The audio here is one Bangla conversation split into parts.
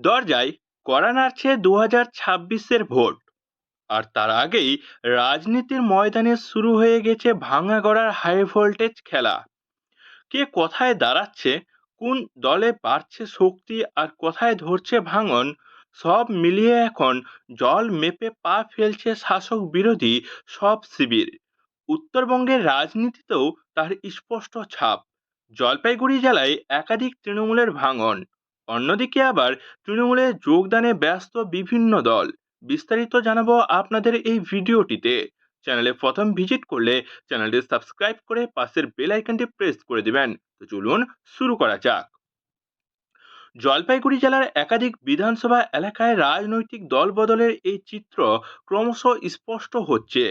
দরজায় কড়া নাড়ছে দু হাজার ছাব্বিশের ভোট। আর তার আগেই রাজনীতির ময়দানে শুরু হয়ে গেছে ভাঙা গড়ার হাই ভোল্টেজ খেলা। কে কোথায় দাঁড়াচ্ছে, কোন দলে বাড়ছে শক্তি আর কোথায় ধরছে ভাঙন, সব মিলিয়ে এখন জল মেপে পা ফেলছে শাসক বিরোধী সব শিবির। উত্তরবঙ্গের রাজনীতিতেও তার স্পষ্ট ছাপ। জলপাইগুড়ি জেলায় একাধিক তৃণমূলের ভাঙন। অন্যদিকে আবার তৃণমূলে যোগদানে ব্যস্ত বিভিন্ন দল। বিস্তারিত জানাব আপনাদের এই ভিডিওটিতে। চ্যানেলে প্রথম ভিজিট করলে চ্যানেলটি সাবস্ক্রাইব করে পাশের বেল আইকনটি প্রেস করে দিবেন। তো চলুন শুরু করা যাক। জলপাইগুড়ি জেলার একাধিক বিধানসভা এলাকায় রাজনৈতিক দল বদলের এই চিত্র ক্রমশ স্পষ্ট হচ্ছে।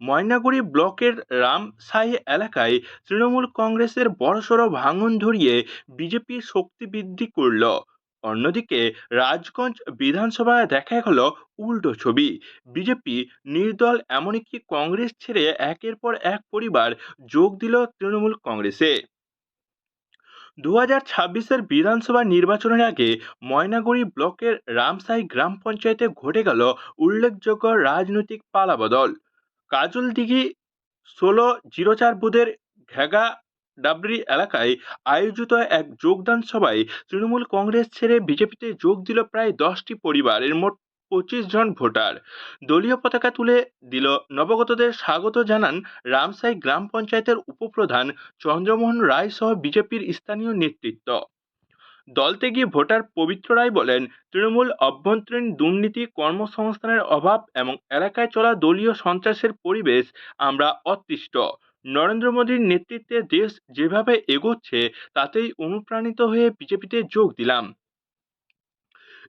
ময়নাগুড়ি ব্লকের রামসাহি এলাকায় তৃণমূল কংগ্রেসের বড়সড় ভাঙন ধরিয়ে বিজেপি শক্তি বৃদ্ধি করল। অন্যদিকে রাজগঞ্জ বিধানসভায় দেখা গেল উল্টো ছবি। বিজেপি নির্দল এমনকি কংগ্রেস ছেড়ে একের পর এক পরিবার যোগ দিল তৃণমূল কংগ্রেসে। দু হাজার ছাব্বিশের বিধানসভা নির্বাচনের আগে ময়নাগুড়ি ব্লকের রামসাই গ্রাম পঞ্চায়েতে ঘটে গেল উল্লেখযোগ্য রাজনৈতিক পালাবদল। কাজলদিঘি ষোলো জিরো চার বুধের ঘেগা ডাবরি এলাকায় আয়োজিত এক যোগদান সভায় তৃণমূল কংগ্রেস ছেড়ে বিজেপিতে যোগ দিল প্রায় দশটি পরিবার, এর মোট পঁচিশ জন ভোটার। দলীয় পতাকা তুলে দিল নবগতদের স্বাগত জানান রামসাই গ্রাম পঞ্চায়েতের উপপ্রধান চন্দ্রমোহন রায় সহ বিজেপির স্থানীয় নেতৃত্ব। দলত্যাগী ভোটার পবিত্র রায় বলেন, তৃণমূল অভ্যন্তরীণ দুর্নীতি কর্মসংস্থানের অভাব এবং এলাকায় চলা দলীয় সন্ত্রাসের পরিবেশ আমরা অতিষ্ঠ। নরেন্দ্র মোদীর নেতৃত্বে দেশ যেভাবে এগোচ্ছে, তাতেই অনুপ্রাণিত হয়ে বিজেপিতে যোগ দিলাম।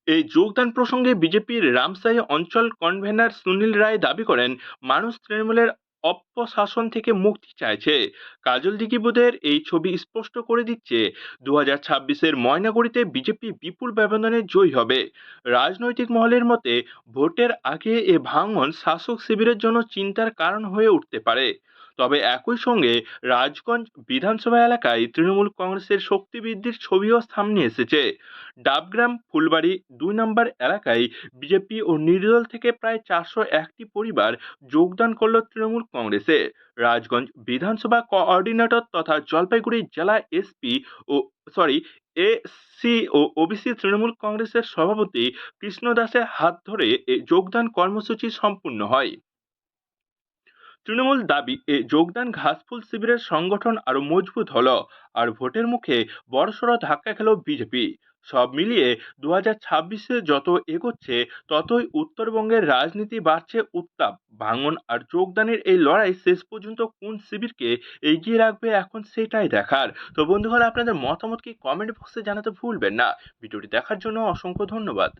এই যোগদান প্রসঙ্গে বিজেপির রামসাই অঞ্চল কনভেনার সুনীল রায় দাবি করেন, মানুষ তৃণমূলের অপশাসন থেকে মুক্তি চাইছে। কাজল দিগিবুদের এই ছবি স্পষ্ট করে দিচ্ছে দু হাজার ছাব্বিশের ময়নাগুড়িতে বিজেপি বিপুল ব্যবধানে জয়ী হবে। রাজনৈতিক মহলের মতে, ভোটের আগে এ ভাঙন শাসক শিবিরের জন্য চিন্তার কারণ হয়ে উঠতে পারে। তবে একই সঙ্গে রাজগঞ্জ বিধানসভা এলাকায় তৃণমূল কংগ্রেসের শক্তি বৃদ্ধির ছবিও সামনে এসেছে। ডাবগ্রাম, ফুলবাড়ি দুই নম্বর এলাকায় বিজেপি ও নির্দল থেকে প্রায় চারশো একটি পরিবার যোগদান করল তৃণমূল কংগ্রেসে। রাজগঞ্জ বিধানসভা কোঅর্ডিনেটর তথা জলপাইগুড়ি জেলা এসপি ও, সরি এসি ও ওবিসি তৃণমূল কংগ্রেসের সভাপতি কৃষ্ণ দাসের হাত ধরে যোগদান কর্মসূচি সম্পূর্ণ হয়। তৃণমূল দাবি, এ যোগদান ঘাসফুল শিবিরের সংগঠন আরও মজবুত হল আর ভোটের মুখে বড়সড় ধাক্কা খেল বিজেপি। সব মিলিয়ে দু হাজার ছাব্বিশে যত এগোচ্ছে, ততই উত্তরবঙ্গের রাজনীতি বাড়ছে উত্তাপ। ভাঙন আর যোগদানের এই লড়াই শেষ পর্যন্ত কোন শিবিরকে এগিয়ে রাখবে এখন সেটাই দেখার। তো বন্ধুগণ, আপনাদের মতামত কি কমেন্ট বক্সে জানাতে ভুলবেন না। ভিডিওটি দেখার জন্য অসংখ্য ধন্যবাদ।